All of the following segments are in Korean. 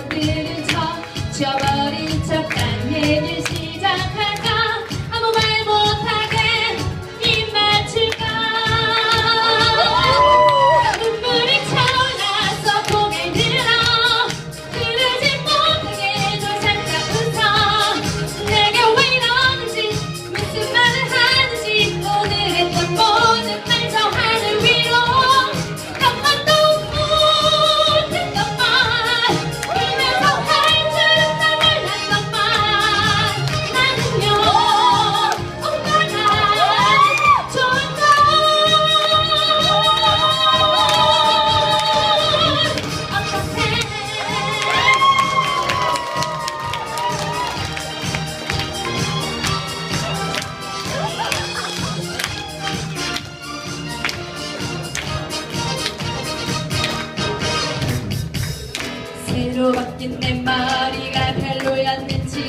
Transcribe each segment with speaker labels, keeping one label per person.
Speaker 1: Happy 새로 바뀐 내 머리가 별로였는지.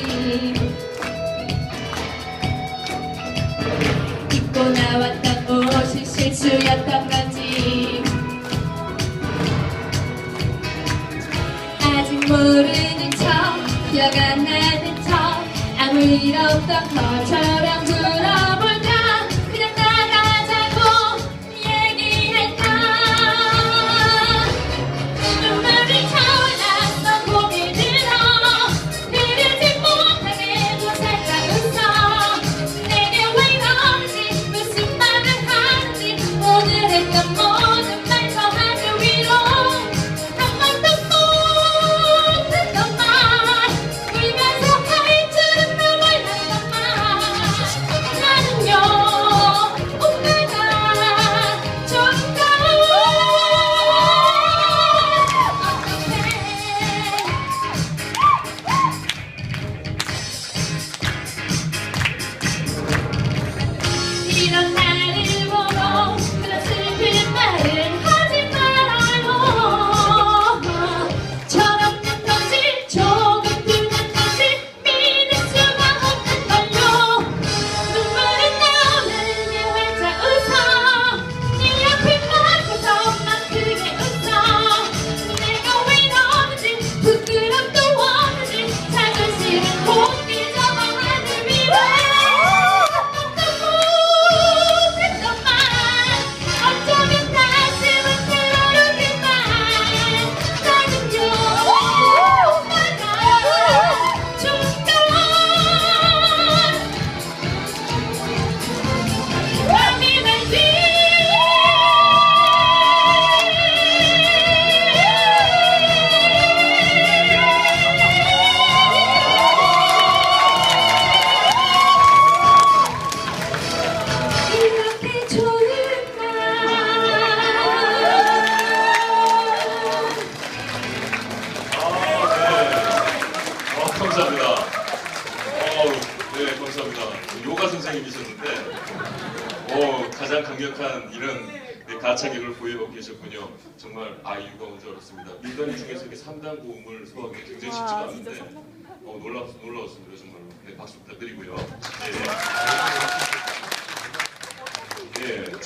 Speaker 1: 입고 나왔던 옷이 실수였던 건지. 아직 모르는 척 기억 안 나는 척 아무 일 없던 것처럼
Speaker 2: 감사합니다. 어, 네, 감사합니다. 요가 선생님이셨는데, 어, 가장 강력한 이런 네, 가창력을 보여주고 계셨군요. 정말 아이유가 먼저 어렵습니다. 민간인 중에서 이렇게 3단 고음을 소화하기 굉장히 쉽지가 않은데, 어, 놀라, 놀라웠습니다. 정말로. 네, 박수 부탁드리고요. 네. 네.